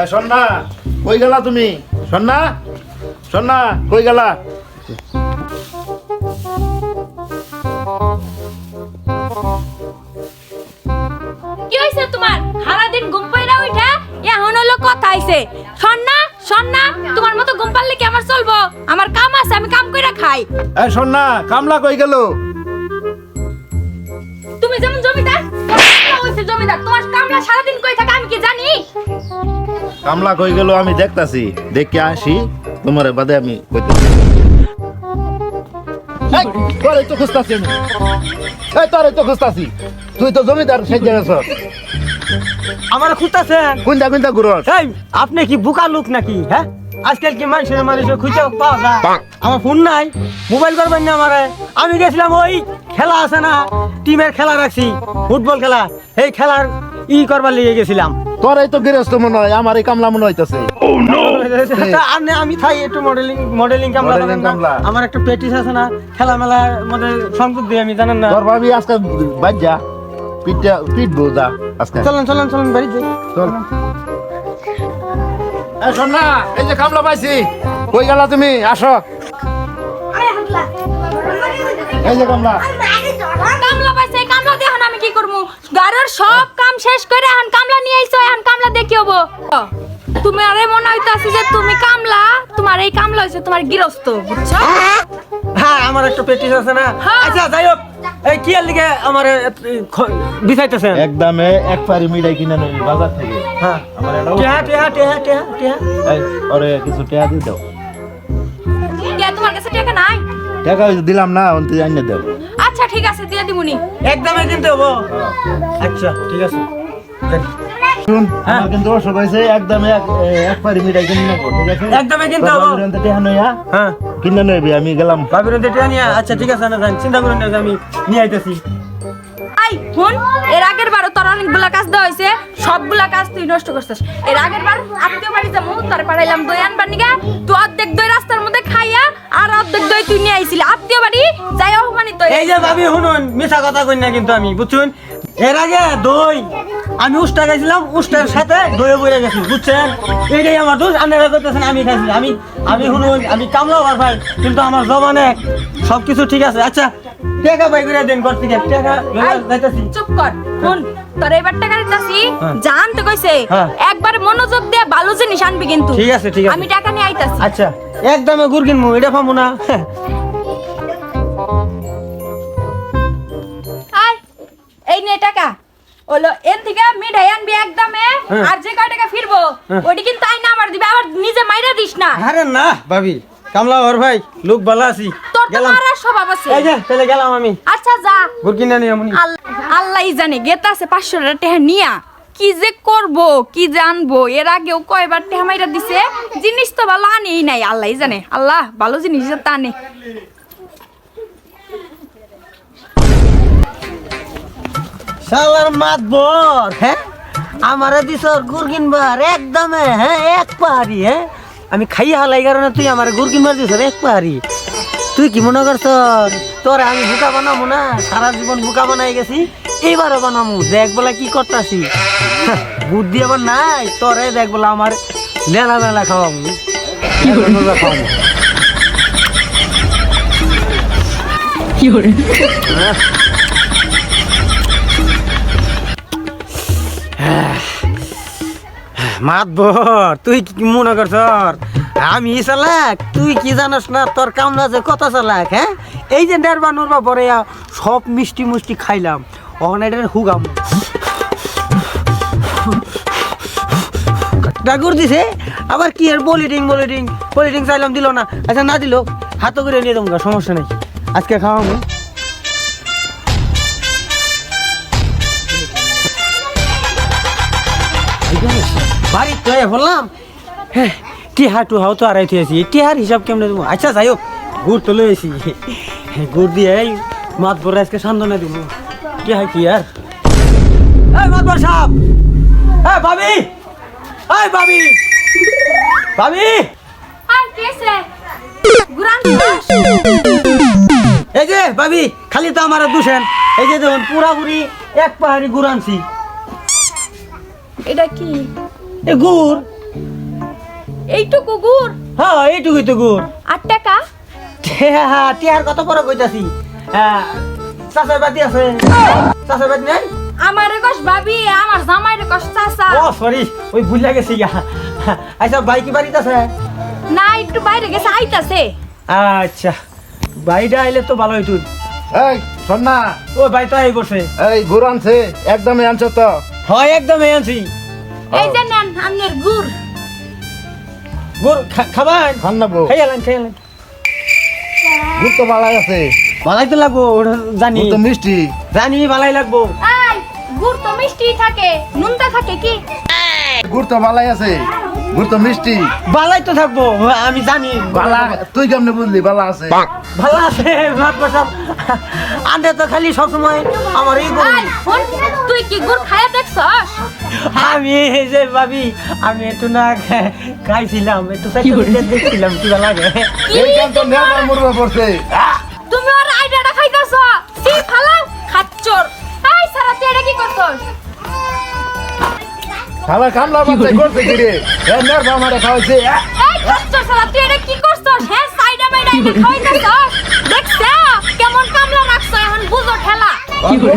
এ, সন্না কই গেলা তুমি? সন্না? সন্না কই গেলা? কি হইছে তোমার? সারাদিন ঘুম পাইরা উঠা এখন হলো কথা আইছে সন্না সন্না তোমার মতো ঘুম পারলে কি আমার চলবো? আমার কাম আছে আমি কাম কইরা খাই। এ সন্না কামলা কই গেল? তুমি যেমন জমিদার জমিদার। তোমার কামলা সারাদিন কই থাকে আমি কি জানি? কামলা কই গেল আমি দেখতাছি। দেখে আসি তোমার বাদে আমি কইতেছি। তোরে তো খুঁজতাছি আমি। এই তোরে তো খুঁজতাছি। তুই তো জমিদার সেই জায়গা আমার খুঁজতেছেন কোনটা কোনটা ঘুরস এই আপনি কি বুকা লোক নাকি হ্যাঁ? আজকাল কি মানুষের মানুষের খুঁজে পাওয়া যায়? আমার ফোন নাই মোবাইল করবেন না আমারে। আমি গেছিলাম ওই খেলা আছে না টিমের খেলা রাখছি ফুটবল খেলা। এই খেলার ই করবার লিগে গেছিলাম। তোরাই তো গৃহস্থ মনে হয় আমার এই কামলা মনে হইতাছে। তা আমি আমি থাই একটু মডেলিং মডেলিং কামলা। আমার একটা প্র্যাকটিস আছে না খেলা মেলার মধ্যে সংযোগ দিই আমি জানেন না? তোর ভাবি আজকে বাজ্যা পিঠটা পিঠ বৌদা আজকে। চলেন চলেন চলেন বাড়ি যাই। চল। এই শোন না এই যে কামলা পাইছি কই গেলা তুমি? আসো। এই যে কামলা। তুমি আরে মনে হইতাছে যে তুমি কামলা তোমার এই কামলা হইছে তোমার গৃহস্থ বুঝছ? হ্যাঁ আমার একটা প্র্যাকটিস আছে না। হ্যাঁ। আচ্ছা যাই হোক এই কি এর লিগে আমার বিছাইতেছেন একদমে এক পারি মিঠাই কিনে নেই বাজার থেকে। হ্যাঁ। আমার এটা টেহা টেহা টেহা টেহা টেহা। এই ওরে কিছু টাকা দিয়ে দাও। কে তোমার কাছে টাকা নাই? টাকা দিলাম না অন্তি আইনে দাও। আচ্ছা ঠিক আছে দিয়ে দিমুনি। একদমই কিনতে হব? আচ্ছা ঠিক আছে। শুন হ্যাঁ। আমার কিন্তু অসুখ হয়েছে একদমে এক এক পারি মিঠাই কিনে ঠিক আছে? একদমই কিনতে তোর হব। বাবির নইয়া হ্যাঁ। কিনে নেবি আমি গেলাম। ভাবির টেহা নিয়ে আচ্ছা ঠিক আছে না যান চিন্তা করেন না আমি নিয়ে আইতেছি। আই শুন এর আগের বারও তোর অনেকগুলা কাজ দেওয়া হয়েছে সবগুলা কাজ তুই নষ্ট করছিস। এর আগের বার আত্মীয় বাড়ি যাব তার পাড়াইলাম দই আনবার নিগা তুই অর্ধেক দই রাস্তার মধ্যে খাইয়া আর অর্ধেক দই তুই নিয়ে আইছিলি। আত্মীয় বাড়ি যাই অপমানিত এই যে ভাবি শুনুন মিছা কথা কই না কিন্তু আমি বুঝছুন? এর আগে দই আমি উষ্টা গেছিলাম উষ্টার সাথে দই বইরে গেছি বুঝছেন? এইটাই আমার দোষ আপনারা করতেছেন আমি খাইছি আমি আমি শুনুন আমি কামলাও আর ভাই কিন্তু আমার জবানে সব কিছু ঠিক আছে। আচ্ছা টাকা বাই করে দেন ঘর থেকে টাকা চুপ কর শুন তোর এবার টাকা দিতাছি হ্যাঁ। জানতে কইছে হ্যাঁ। একবার মনোযোগ দিয়ে ভালো জিনিস আনবি কিন্তু। ঠিক আছে, ঠিক আছে। আমি টাকা নিয়ে আইতাছি। আচ্ছা একদমে গুড় কিনবো এটা পাবো না। হলো এন থেকে মিঠাই আনবি একদমে। আর যে কয় টাকা ফিরবো হ্যাঁ। ওটি কিন্তু আইনা আমার দিবে আবার নিজে মাইরা দিস না। আরে না ভাবি কামলা ওর ভাই লোক ভালো আছি। তোর তো মারার স্বভাব আছে। এই যে তাহলে গেলাম আমি। আচ্ছা যা। নিয়ে আমনি। আল্লাহই জানে গেতা আছে পাঁচশো টাকা নিয়া। কি যে করব কি জানব এর আগেও কয়বার টেহা মাইরা দিছে। জিনিস তো ভালো আনেই নাই আল্লাহই জানে। আল্লাহ ভালো জিনিস তা আনে। শালার মাত বর হ্যাঁ? আমারে দিছ গুড় কিনবার একদমে হ্যাঁ এক পাহাড়ি হ্যাঁ? আমি খাইয়া হালাই কারণে তুই আমার গুড় কিনবার দিছ এক পাহাড়ি। তুই কি মনে করছ তোর আমি বুকা বানাবো না? সারা জীবন বুকা বানাই গেছি এইবারও বানাবো দেখ বলা কি করতাছি। বুদ্ধি আবার নাই তোরে দেখ বলা আমার লেলা মেলা খাওয়াবো কি খাওয়াবো মাতবর, তুই কি মনে করছ আমি চালাক, তুই কি জানাস না, তোর কামলা যে কত চালাক হ্যাঁ? এই যে ডেরবা নুরবা পরে সব মিষ্টি মুষ্টি খাইলাম। এটার হুগাম। ডাগুর দিছে, আবার কি আর বলিডিং বলিডিং বলিডিং চাইলাম, দিল না। আচ্ছা না দিল হাত করে নিয়ে দেবো সমস্যা নেই। আজকে খাওয়াবো। বাড়ি তো বললাম হ্যাঁ টিহা টুহাও তো আড়াই থিয়েছি টিহার হিসাব কেমনে দেবো? আচ্ছা যাই হোক গুড় তো লয়েছি গুড় দিয়ে এই মাত বড় আজকে সান্ত্বনা দিব টিহা কি আর এই সাহেব এই ভাবি এই ভাবি ভাবি আর কি আছে? এই যে ভাবি খালি তো আমার দুষেন এই যে দেখুন পুরাপুরি এক পাহাড়ি গুড় আনছি। এটা কি? এ গুড়। এইটুকু গুড়? হ্যাঁ এইটুকুই তো গুড়। আর টাকা? টিয়ার কত পরে কইতাছি? চাষের বাতি আছে। চাষের বাতি নাই? আমার কস ভাবি আমার জামাইরে কস চাচা। ও সরি ওই ভুলিয়া গেছি গা। আচ্ছা ভাই কি বাড়িতে আছে? না একটু বাইরে গেছে আইতাছে। আচ্ছা আইলে তো ভালো হইতো। এই শোন না ও ভাই তো এই বসে এই গুড় আনছে একদমই আনছো তো। হয় আনছি। এই যে আমনের গুড় গুড় খা- খাবেন খান না বউ খাই এলেন খাই এলেন গুড় তো বালাই আছে বালাই তো লাগবো ওটা জানি তো মিষ্টি জানি বালাই লাগবো এই গুড় তো মিষ্টি থাকে নুনটা থাকে কি গুড় তো বালাই আছে গুড় তো মিষ্টি। ভালাই তো থাকব আমি জানি। বালা তুই কেমনে বুঝলি? বালা আছে। ভালো আছে ভাত বসাব আনতে তো খালি সবসময় আমার এই গরু। তুই কি গুড় খায়া দেখছস? আমি এই যে ভাবি আমি একটু না খাইছিলাম একটু উঠে দেখছিলাম কি ভালো লাগে। এই কাম তো নেওয়ার মুরবে পড়ছে। খালা কামলা বাচ্চা করছে কি রে এ নের বামারে খাওয়াইছে আহ! এই কষ্ট শালা তুই এটা কি করছস? হ্যাঁ সাইডা মাইডা এটা খাওয়াইছস দেখছ? কেমন কামলা রাখছ এখন বুঝো খেলা কি করে